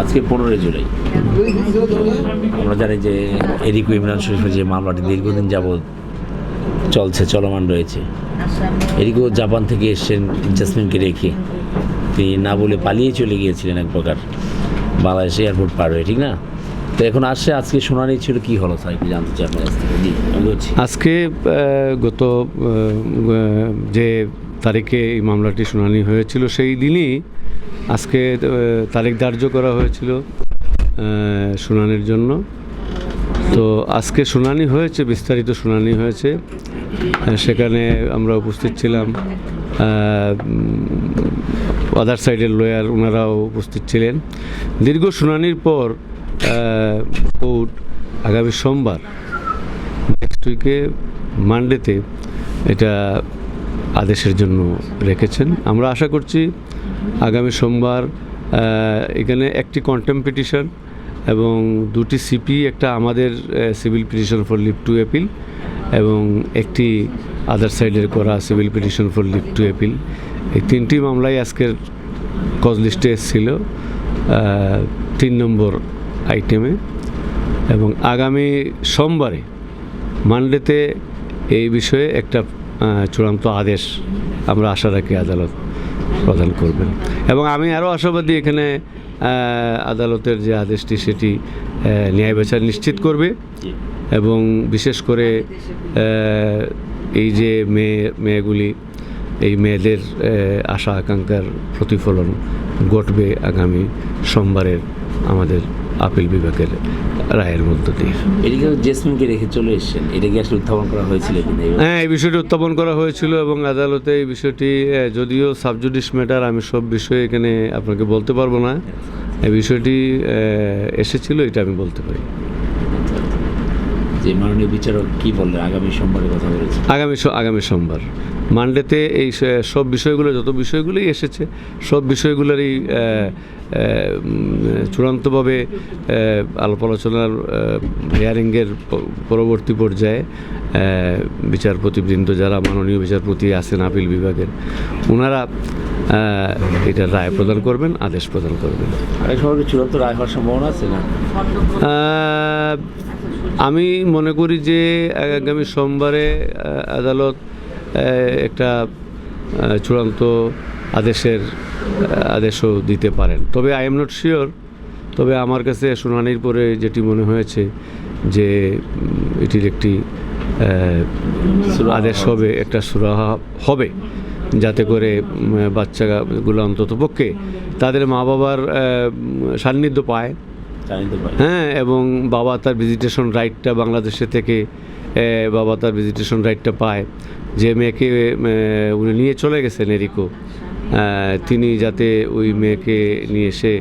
আজকে পনেরোই জুলাই। আমরা জানি যে এরিকো ইমরান শরীফের যে মামলাটি দীর্ঘদিন যাবৎ চলছে, চলমান রয়েছে। এরিকো জাপান থেকে এসছেন জাসমিনকে রেখে। তিনি না বলে পালিয়ে চলে গিয়েছিলেন এক প্রকার বাংলাদেশ এয়ারপোর্ট পার হয়ে, ঠিক না? তো এখন আসছে, আজকে শুনানি ছিল কি হলো, স্যার, একটু জানতে চাই আপনার আজকে গত যে তারিখে এই মামলাটি শুনানি হয়েছিল, সেই দিনই আজকে তারিখ ধার্য করা হয়েছিল শুনানির জন্য। তো আজকে শুনানি হয়েছে, বিস্তারিত শুনানি হয়েছে। সেখানে আমরা উপস্থিত ছিলাম আদার সাইডের লয়ার ওনারাও উপস্থিত ছিলেন। দীর্ঘ শুনানির পর কোর্ট আগামী সোমবার নেক্সট উইকে মানডেতে এটা আদেশের জন্য রেখেছেন। আমরা আশা করছি আগামী সোমবার এখানে একটি কন্টেম পিটিশন এবং দুটি সিপি একটা আমাদের civil petition for leave to appeal এবং একটি আদার সাইডের করা civil petition for leave to appeal এই তিনটি মামলাই আজকের কজ লিস্টে এসেছিল তিন নম্বর আইটেমে এবং আগামী সোমবারে মানডেতে এই বিষয়ে একটা চূড়ান্ত আদেশ আমরা আশা রাখি আদালত প্রদান করবেন। এবং আমি আরও আশাবাদী এখানে আদালতের যে আদেশটি সেটি ন্যায় বিচার নিশ্চিত করবে। এবং বিশেষ করে এই যে মেয়ে, মেয়েগুলি, এই মেয়েদের আশা আকাঙ্ক্ষার প্রতিফলন ঘটবে আগামী সোমবারের আমাদের আপিল বিভাগের রায়ের মধ্য দিয়ে। এদিকে জেসমিনকে রেখে চলে এসছেন। এটা কি আসলে উত্থাপন করা হয়েছিল হ্যাঁ এই বিষয়টি উত্থাপন করা হয়েছিল এবং আদালতে এই বিষয়টি যদিও সাবজুডিস ম্যাটার আমি সব বিষয়ে এখানে আপনাকে বলতে পারব না। এই বিষয়টি এসেছিল এটা আমি বলতে পারি। যে মাননীয় বিচারক কি বললেন? আগামী সোমবারে কথা বলেছেন। আগামী সো- আগামী সোমবার। মানডেতে এই সব বিষয়গুলো যত বিষয়গুলোই এসেছে সব বিষয়গুলোরই চূড়ান্তভাবে আলাপ আলোচনার হিয়ারিংয়ের পরবর্তী পর্যায়ে বিচারপতিবৃন্দ যারা মাননীয় বিচারপতি আছেন আপিল বিভাগের ওনারা এটা রায় প্রদান করবেন আদেশ প্রদান করবেন। চূড়ান্ত রায় হওয়ার সম্ভাবনা আছে না? আমি মনে করি যে আগামী সোমবারে আদালত একটা চূড়ান্ত আদেশের আদেশও দিতে পারেন। তবে আই এম নট শিওর তবে আমার কাছে শুনানির পরে যেটি মনে হয়েছে যে এটির একটি আদেশ হবে একটা সুরাহা হবে যাতে করে বাচ্চাগুলো অন্তত পক্ষে তাদের মা বাবার সান্নিধ্য পায়। হ্যাঁ এবং বাবা তার ভিজিটেশন রাইটটা বাংলাদেশে থেকে বাবা তার ভিজিটেশন রাইটটা পায়। যে মেয়েকে উনি নিয়ে চলে গেছেন এরিকো। তিনি যাতে ওই মেয়েকে নিয়ে এসে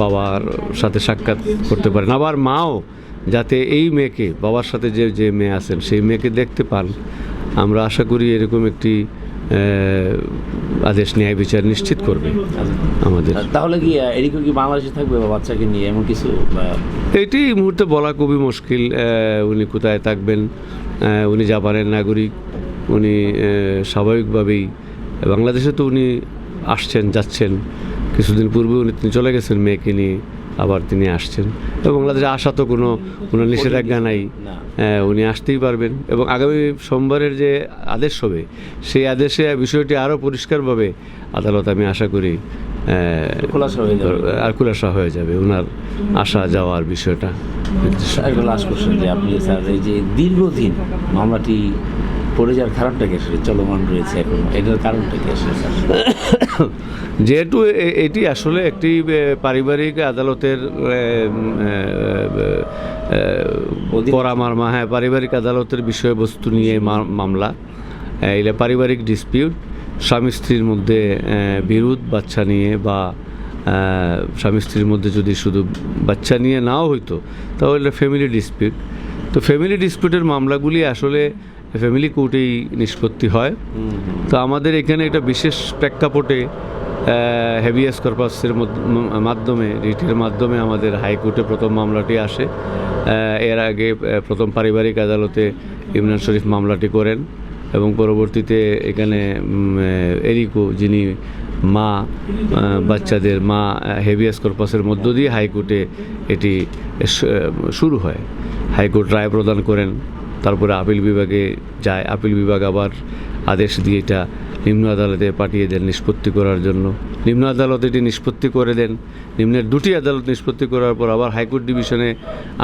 বাবার সাথে সাক্ষাৎ করতে পারেন। আবার মাও যাতে এই মেয়েকে বাবার সাথে যে যে মেয়ে আছেন সেই মেয়েকে দেখতে পান। আমরা আশা করি এরকম একটি আদেশ ন্যায় বিচার নিশ্চিত করবে আমাদের। তাহলে কি এদিকে কি বাংলাদেশে থাকবে বাচ্চাকে নিয়ে এমন কিছু এটি এই মুহূর্তে বলা খুবই মুশকিল উনি কোথায় থাকবেন উনি জাপানের নাগরিক উনি স্বাভাবিকভাবেই বাংলাদেশে তো উনি আসছেন যাচ্ছেন। কিছুদিন পূর্বে উনি তিনি চলে গেছেন মেয়েকে নিয়ে আবার তিনি আসছেন। এবং বাংলাদেশে আসা তো কোনো কোনো নিষেধাজ্ঞা নাই। উনি আসতেই পারবেন। এবং আগামী সোমবারের যে আদেশ হবে সেই আদেশে বিষয়টি আরও পরিষ্কারভাবে আদালত আমি আশা করি হয়ে আর খুলাসা হয়ে যাবে। ওনার আসা যাওয়ার বিষয়টা লাস্ট কোশ্চেন যে আপনি স্যার এই যে দীর্ঘদিন মামলাটি পড়ে যাওয়ার কারণটা কি আসলে? চলমান রয়েছে এটার কারণটা কি যেহেতু এটি আসলে একটি পারিবারিক আদালতের অধীন- পরামর্মা হ্যাঁ পারিবারিক আদালতের বিষয়বস্তু নিয়ে মামলা। এটা পারিবারিক ডিসপিউট, স্বামী স্ত্রীর মধ্যে বিরোধ, বাচ্চা নিয়ে বা স্বামী স্ত্রীর মধ্যে যদি শুধু বাচ্চা নিয়ে নাও হইতো, তাহলে ফ্যামিলি ডিসপিউট। তো ফ্যামিলি ডিসপিউটের মামলাগুলি আসলে ফ্যামিলি কোর্টেই নিষ্পত্তি হয়। তো আমাদের এখানে একটা বিশেষ প্রেক্ষাপটে হেভিয়াস কর্পাসের মাধ্যমে, রিটের মাধ্যমে আমাদের হাইকোর্টে প্রথম মামলাটি আসে। এর আগে প্রথম পারিবারিক আদালতে ইমরান শরীফ মামলাটি করেন এবং পরবর্তীতে এখানে এরিকো যিনি মা বাচ্চাদের মা হেভিয়াস কর্পাসের মধ্য দিয়ে হাইকোর্টে এটি শুরু হয়। হাইকোর্ট রায় প্রদান করেন। তারপরে আপিল বিভাগে যায়। আপিল বিভাগ আবার আদেশ দিয়ে এটা নিম্ন আদালতে পাঠিয়ে দেন নিষ্পত্তি করার জন্য। নিম্ন আদালত এটি নিষ্পত্তি করে দেন। নিম্নের দুটি আদালত নিষ্পত্তি করার পর আবার হাইকোর্ট ডিভিশনে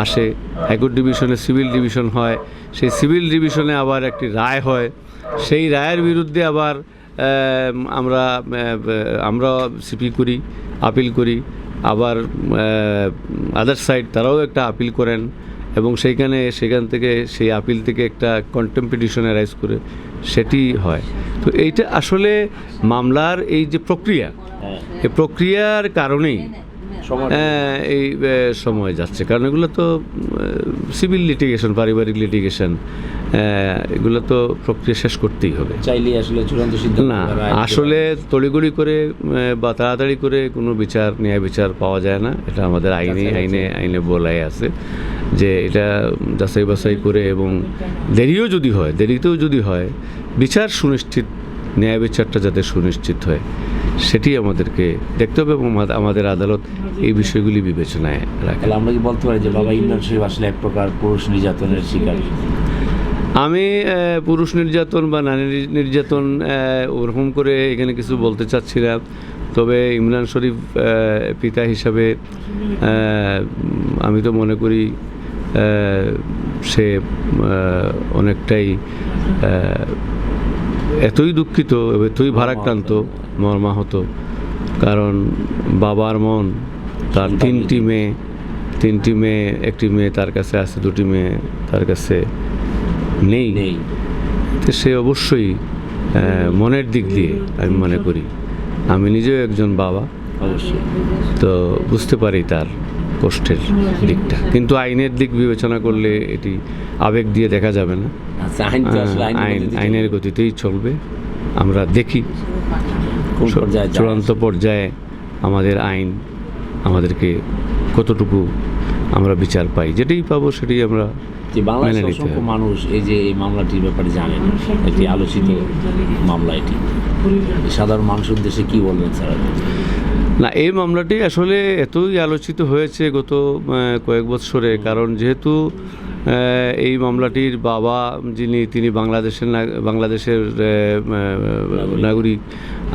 আসে। হাইকোর্ট ডিভিশনে সিভিল ডিভিশন হয়। সেই সিভিল ডিভিশনে আবার একটি রায় হয়। সেই রায়ের বিরুদ্ধে আবার আমরা আমরা সিপি করি, আপিল করি। আবার আদার সাইড তারাও একটা আপিল করেন। এবং সেইখানে সেখান থেকে সেই আপিল থেকে একটা কন্টেম্পিটিশনে রাইজ করে সেটি হয়। তো এইটা আসলে মামলার এই যে প্রক্রিয়া হ্যাঁ। এই প্রক্রিয়ার কারণেই হ্যাঁ, এই সময় যাচ্ছে। কারণ এগুলো তো সিভিল লিটিগেশন পারিবারিক লিটিগেশন এগুলো তো প্রক্রিয়া শেষ করতেই হবে। চাইলে আসলে চূড়ান্ত সিদ্ধান্ত না আসলে তড়িগড়ি করে বা তাড়াতাড়ি করে কোনো বিচার ন্যায় বিচার পাওয়া যায় না। এটা আমাদের আইনে আইনে আইনে বলাই আছে। যে এটা যাচাই বাছাই করে এবং দেরিও যদি হয় দেরিতেও যদি হয় বিচার সুনিশ্চিত ন্যায় বিচারটা যাতে সুনিশ্চিত হয় সেটি আমাদেরকে দেখতে হবে এবং আমাদের- আদালত এই বিষয়গুলি বিবেচনায় রাখে। আমরা কি বলতে পারি যে বাবা ইমরান শরীফ আসলে এক প্রকার পুরুষ নির্যাতনের শিকার? আমি পুরুষ নির্যাতন বা নারী নির্যাতন ওরকম করে এখানে কিছু বলতে চাচ্ছি না তবে ইমরান শরীফ পিতা হিসাবে আমি তো মনে করি সে অনেকটাই এতই দুঃখিত এতই ভারাক্রান্ত মর্মাহত। কারণ বাবার মন তার তিনটি মেয়ে তিনটি মেয়ে একটি মেয়ে তার কাছে আছে দুটি মেয়ে তার কাছে নেই। নেই। তো সে অবশ্যই মনের দিক দিয়ে আমি মনে করি। আমি নিজেও একজন বাবা। অবশ্যই। তো বুঝতে পারি তার কষ্টের দিকটা। কিন্তু আইনের দিক বিবেচনা করলে এটি আবেগ দিয়ে দেখা যাবে না। আচ্ছা আইন আইনের আইন গতিতে আইনের গতিতেই চলবে। আমরা দেখি। চূড়ান্ত পর্যায়ে আমাদের আইন আমাদেরকে কতটুকু আমরা বিচার পাই যেটাই পাবো সেটাই আমরা যে বাংলাদেশের অসংখ্য মানুষ এই যে এই মামলাটির ব্যাপারে জানেন একটি আলোচিত মামলা এটি। সাধারণ মানুষের উদ্দেশ্যে কি বলবেন স্যার? না এই মামলাটি আসলে এতই আলোচিত হয়েছে গত কয়েক বৎসরে। কারণ যেহেতু এই মামলাটির বাবা যিনি তিনি বাংলাদেশের বাংলাদেশের নাগরিক।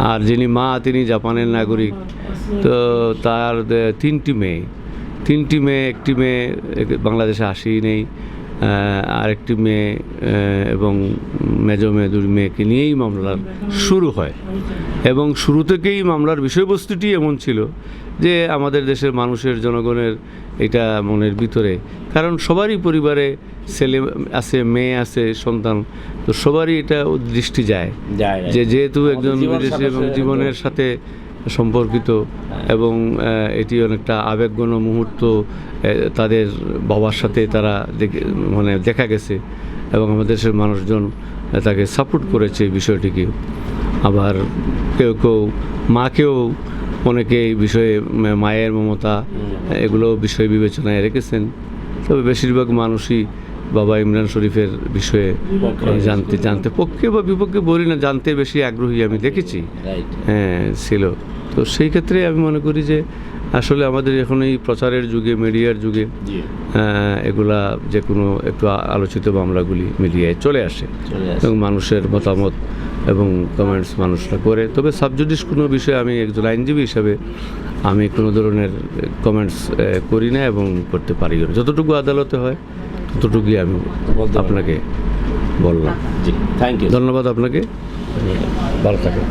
আর যিনি মা তিনি জাপানের নাগরিক। তো তার তিনটি মেয়ে। তিনটি মেয়ে একটি মেয়ে বাংলাদেশে আসেই নেই। আরেকটি মেয়ে এবং মেজ মেয়ে দুই মেয়েকে নিয়েই মামলার শুরু হয়। এবং শুরু থেকেই মামলার বিষয়বস্তুটি এমন ছিল যে আমাদের দেশের মানুষের জনগণের এটা মনের ভিতরে। কারণ সবারই পরিবারে ছেলে আছে মেয়ে আছে সন্তান তো সবারই এটা দৃষ্টি যায়। যে যেহেতু একজন বিদেশি এবং জীবনের সাথে সম্পর্কিত এবং এটি অনেকটা আবেগগণ মুহূর্ত তাদের বাবার সাথে তারা দেখে মানে দেখা গেছে এবং আমাদের দেশের মানুষজন তাকে সাপোর্ট করেছে এই বিষয়টিকে। আবার কেউ কেউ মাকেও অনেকে এই বিষয়ে মায়ের মমতা এগুলো বিষয় বিবেচনায় রেখেছেন। তবে বেশিরভাগ মানুষই বাবা ইমরান শরীফের বিষয়ে জানতে জানতে পক্ষে বা বিপক্ষে বলি না জানতে বেশি আগ্রহী আমি দেখেছি। হ্যাঁ ছিল। তো সেই ক্ষেত্রে আমি মনে করি যে আসলে আমাদের এখন এই প্রচারের যুগে মিডিয়ার যুগে এগুলা যে কোনো একটু আলোচিত মামলাগুলি মিডিয়ায় চলে আসে। এবং মানুষের মতামত এবং কমেন্টস মানুষরা করে। তবে সাবজুডিস কোনো বিষয়ে আমি একজন আইনজীবী হিসাবে আমি কোনো ধরনের কমেন্টস করি না এবং করতে পারি না। যতটুকু আদালতে হয় ততটুকুই আমি আপনাকে বললাম। জি থ্যাংক ইউ ধন্যবাদ আপনাকে। ভালো থাকেন।